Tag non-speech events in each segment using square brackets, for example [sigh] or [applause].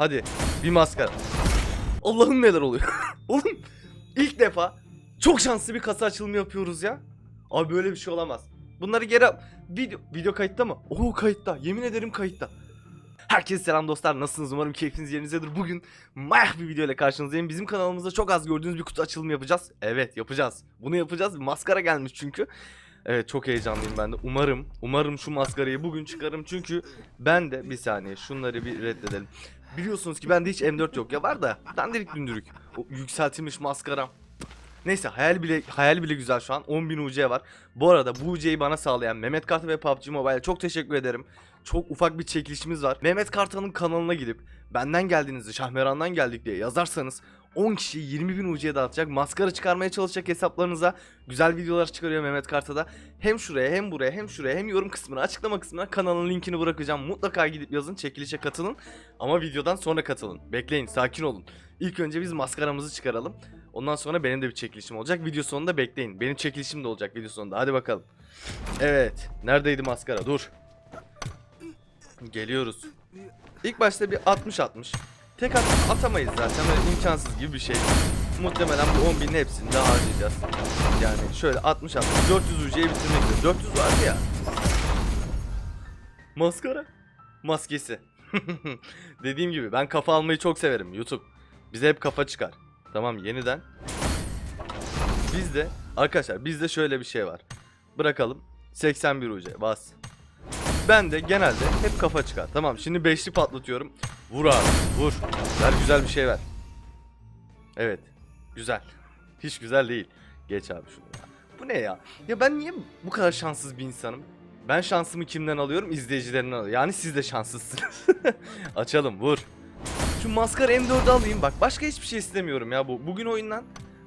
Hadi bir maskara. Allah'ım neler oluyor. [laughs] Oğlum ilk defa çok şanslı bir kasa açılımı yapıyoruz ya. Abi böyle bir şey olamaz. Bunları geri. Video, video kayıtta mı? Oo kayıtta. Yemin ederim kayıtta. Herkese selam dostlar. Nasılsınız? Umarım keyfiniz yerinizdedir. Bugün mayah bir video ile karşınızdayım. Bizim kanalımızda çok az gördüğünüz bir kutu açılımı yapacağız. Evet yapacağız. Bunu yapacağız. Maskara gelmiş çünkü. Evet çok heyecanlıyım ben de. Umarım, umarım şu maskarayı bugün çıkarım. Çünkü ben de bir saniye şunları bir reddedelim. Biliyorsunuz ki bende hiç M4 yok ya var da dandirik dündürük. O yükseltilmiş maskaram. Neyse hayal bile hayal bile güzel şu an. 10.000 UC var. Bu arada bu UC'yi bana sağlayan Mehmet Kartal ve PUBG Mobile'e çok teşekkür ederim. Çok ufak bir çekilişimiz var. Mehmet Kartal'ın kanalına gidip benden geldiğinizi Şahmeran'dan geldik diye yazarsanız 10 kişi 20.000 UC'ye dağıtacak. Maskara çıkarmaya çalışacak hesaplarınıza. Güzel videolar çıkarıyor Mehmet Kartal'da. Hem şuraya hem buraya hem şuraya hem yorum kısmına açıklama kısmına kanalın linkini bırakacağım. Mutlaka gidip yazın çekilişe katılın. Ama videodan sonra katılın. Bekleyin sakin olun. İlk önce biz maskaramızı çıkaralım. Ondan sonra benim de bir çekilişim olacak. Video sonunda bekleyin. Benim çekilişim de olacak video sonunda. Hadi bakalım. Evet. Neredeydi maskara? Dur. Geliyoruz. İlk başta bir 60-60. Tek at atamayız zaten. Böyle imkansız gibi bir şey. Muhtemelen bu 10 binin hepsini daha harcayacağız. Yani şöyle 60-60. 400 UC'yi bitirmek üzere. 400 vardı ya. Maskara. Maskesi. [laughs] Dediğim gibi ben kafa almayı çok severim YouTube. Bize hep kafa çıkar. Tamam yeniden. Bizde arkadaşlar bizde şöyle bir şey var. Bırakalım. 81 UC bas. Ben de genelde hep kafa çıkar. Tamam şimdi beşli patlatıyorum. Vur abi vur. Ver güzel bir şey ver. Evet. Güzel. Hiç güzel değil. Geç abi şunu ya. Bu ne ya? Ya ben niye bu kadar şanssız bir insanım? Ben şansımı kimden alıyorum? İzleyicilerinden alıyorum. Yani siz de şanssızsınız. [laughs] Açalım vur. Şu maskara M4'ü alayım bak. Başka hiçbir şey istemiyorum ya bu. Bugün oyundan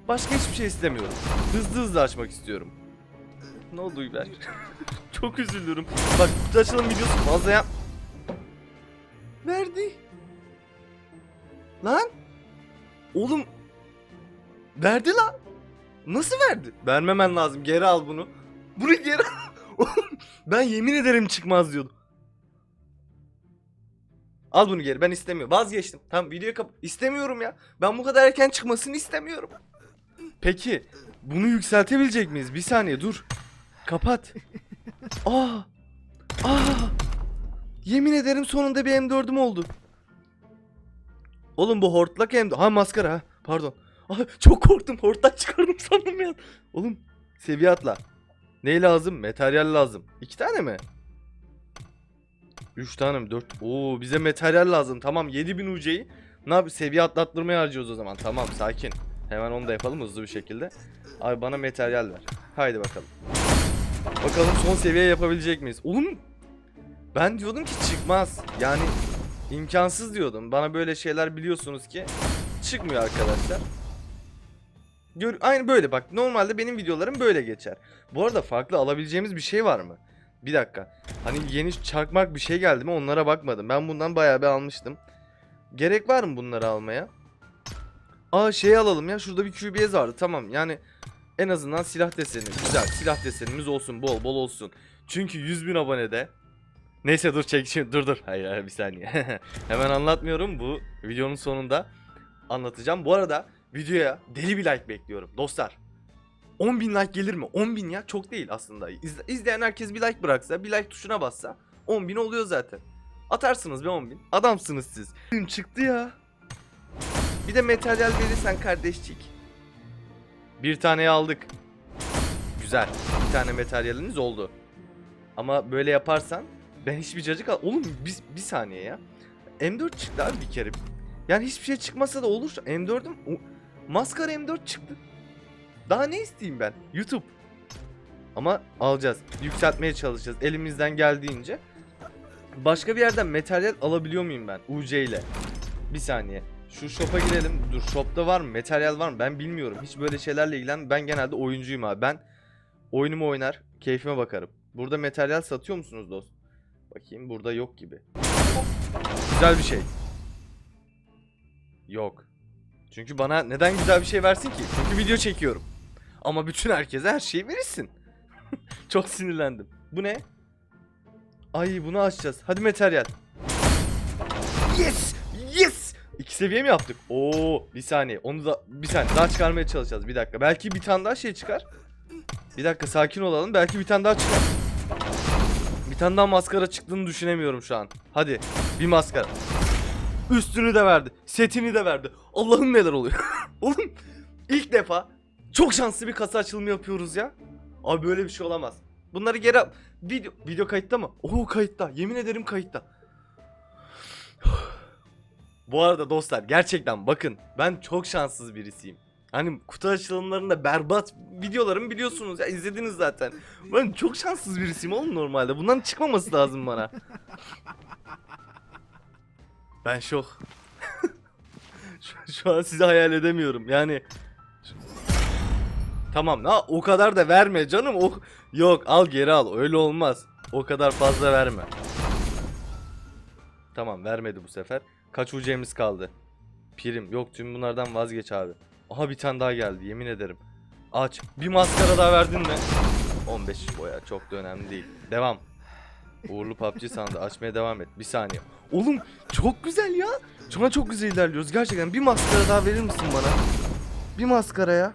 başka hiçbir şey istemiyorum. Hızlı hızlı açmak istiyorum. Ne oldu Uyber? Çok üzülürüm. Bak kutu açılım videosu fazla yap. Verdi. Lan. Oğlum. Verdi lan. Nasıl verdi? Vermemen lazım. Geri al bunu. Bunu geri al. [laughs] Oğlum, ben yemin ederim çıkmaz diyordum. Al bunu geri. Ben istemiyorum. Vazgeçtim. Tamam videoyu kap... İstemiyorum ya. Ben bu kadar erken çıkmasını istemiyorum. Peki. Bunu yükseltebilecek miyiz? Bir saniye dur. Kapat. Aa. Aa. Yemin ederim sonunda bir M4'üm oldu. Oğlum bu hortlak M4. Ha maskara ha. Pardon. Aa, çok korktum. Hortlak çıkardım sandım ya. Oğlum seviye atla. Ne lazım? Materyal lazım. İki tane mi? Üç tane mi? Dört. Oo bize materyal lazım. Tamam 7000 UC'yi. Ne yap? Seviye atlattırmaya harcıyoruz o zaman. Tamam sakin. Hemen onu da yapalım hızlı bir şekilde. Abi bana materyal ver. Haydi bakalım. Bakalım son seviye yapabilecek miyiz? Oğlum ben diyordum ki çıkmaz. Yani imkansız diyordum. Bana böyle şeyler biliyorsunuz ki çıkmıyor arkadaşlar. Gör Aynı böyle bak. Normalde benim videolarım böyle geçer. Bu arada farklı alabileceğimiz bir şey var mı? Bir dakika. Hani yeni çakmak bir şey geldi mi onlara bakmadım. Ben bundan bayağı bir almıştım. Gerek var mı bunları almaya? Aa şey alalım ya. Şurada bir QBS vardı. Tamam yani en azından silah deseni. Güzel silah desenimiz olsun. Bol bol olsun. Çünkü 100 bin abonede. Neyse dur çek [laughs] dur dur. Hayır hayır bir saniye. [laughs] Hemen anlatmıyorum. Bu videonun sonunda anlatacağım. Bu arada videoya deli bir like bekliyorum. Dostlar 10 bin like gelir mi? 10 bin ya çok değil aslında. İzle- İzleyen herkes bir like bıraksa, bir like tuşuna bassa 10 bin oluyor zaten. Atarsınız be 10 bin. Adamsınız siz. Çıktı ya. Bir de materyal verirsen kardeşçik. Bir taneyi aldık. Güzel. Bir tane materyaliniz oldu. Ama böyle yaparsan ben hiçbir cacık al... Oğlum bir, bir saniye ya. M4 çıktı abi bir kere. Yani hiçbir şey çıkmasa da olur. M4'üm... o- Maskara M4 çıktı. Daha ne isteyeyim ben? YouTube. Ama alacağız. Yükseltmeye çalışacağız elimizden geldiğince. Başka bir yerden materyal alabiliyor muyum ben UC ile? Bir saniye. Şu shop'a girelim. Dur shop'ta var mı? Materyal var mı? Ben bilmiyorum. Hiç böyle şeylerle ilgilen. Ben genelde oyuncuyum abi. Ben oyunumu oynar, keyfime bakarım. Burada materyal satıyor musunuz dost? Bakayım burada yok gibi. Güzel bir şey. Yok. Çünkü bana neden güzel bir şey versin ki? Çünkü video çekiyorum. Ama bütün herkese her şeyi verirsin. [laughs] Çok sinirlendim. Bu ne? Ay bunu açacağız. Hadi materyal. Yes! İki seviye mi yaptık? Oo bir saniye. Onu da bir saniye daha çıkarmaya çalışacağız. Bir dakika. Belki bir tane daha şey çıkar. Bir dakika sakin olalım. Belki bir tane daha çıkar. Bir tane daha maskara çıktığını düşünemiyorum şu an. Hadi bir maskara. Üstünü de verdi. Setini de verdi. Allah'ım neler oluyor. [laughs] Oğlum ilk defa çok şanslı bir kasa açılımı yapıyoruz ya. Abi böyle bir şey olamaz. Bunları geri. Video, video kayıtta mı? Oo kayıtta. Yemin ederim kayıtta. Bu arada dostlar gerçekten bakın ben çok şanssız birisiyim. Hani kutu açılımlarında berbat videolarımı biliyorsunuz ya izlediniz zaten. Ben çok şanssız birisiyim oğlum normalde. Bundan çıkmaması lazım bana. Ben şok. [laughs] şu, şu an sizi hayal edemiyorum. Yani Tamam ha o kadar da verme canım. O yok al geri al. Öyle olmaz. O kadar fazla verme. Tamam vermedi bu sefer. Kaç ucemiz kaldı? Prim. Yok tüm bunlardan vazgeç abi. Aha bir tane daha geldi yemin ederim. Aç. Bir maskara daha verdin mi? 15 boya çok da önemli değil. Devam. Uğurlu PUBG sandı. Açmaya devam et. Bir saniye. Oğlum çok güzel ya. Şu çok güzel ilerliyoruz. Gerçekten bir maskara daha verir misin bana? Bir maskara ya.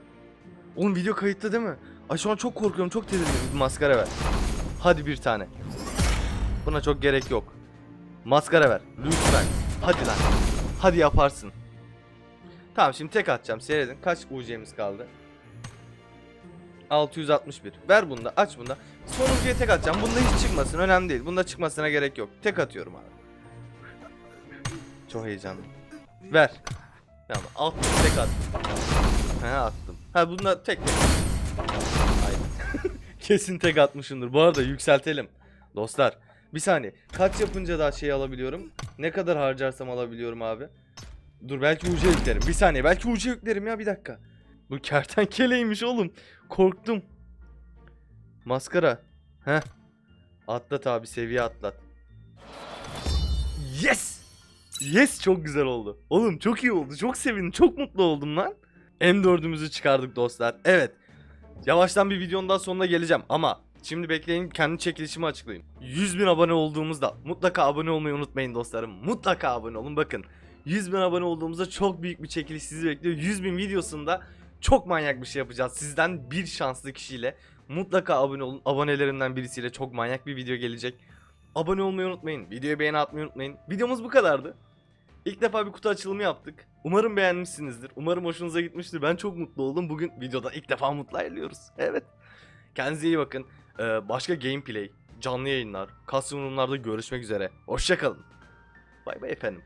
Oğlum video kayıtta değil mi? Ay şu an çok korkuyorum. Çok tedirginim. Bir maskara ver. Hadi bir tane. Buna çok gerek yok. Maskara ver. Lütfen. Hadi lan. Hadi yaparsın. Tamam şimdi tek atacağım. Seyredin. Kaç UC'miz kaldı? 661. Ver bunda. Aç bunda. Sonuncuya tek atacağım. Bunda hiç çıkmasın. Önemli değil. Bunda çıkmasına gerek yok. Tek atıyorum abi. Çok heyecanlı. Ver. Tamam. Attım tek attım. He attım. Ha bunda tek. [laughs] Kesin tek atmışımdır. Bu arada yükseltelim. Dostlar. Bir saniye. Kaç yapınca daha şey alabiliyorum? Ne kadar harcarsam alabiliyorum abi? Dur belki uca yüklerim. Bir saniye. Belki uca yüklerim ya bir dakika. Bu kertenkeleymiş oğlum. Korktum. Maskara. Heh. Atlat abi seviye atlat. Yes! Yes çok güzel oldu. Oğlum çok iyi oldu. Çok sevindim. Çok mutlu oldum lan. M4'ümüzü çıkardık dostlar. Evet. Yavaştan bir videonun daha sonuna geleceğim ama şimdi bekleyin kendi çekilişimi açıklayayım. 100 bin abone olduğumuzda mutlaka abone olmayı unutmayın dostlarım. Mutlaka abone olun bakın. 100 bin abone olduğumuzda çok büyük bir çekiliş sizi bekliyor. 100 bin videosunda çok manyak bir şey yapacağız. Sizden bir şanslı kişiyle mutlaka abone olun. Abonelerimden birisiyle çok manyak bir video gelecek. Abone olmayı unutmayın. Videoya beğeni atmayı unutmayın. Videomuz bu kadardı. İlk defa bir kutu açılımı yaptık. Umarım beğenmişsinizdir. Umarım hoşunuza gitmiştir. Ben çok mutlu oldum. Bugün videoda ilk defa mutlu ayrılıyoruz. Evet. Kendinize iyi bakın. Ee, başka gameplay, canlı yayınlar, custom yorumlarda görüşmek üzere. Hoşçakalın. Bay bay efendim.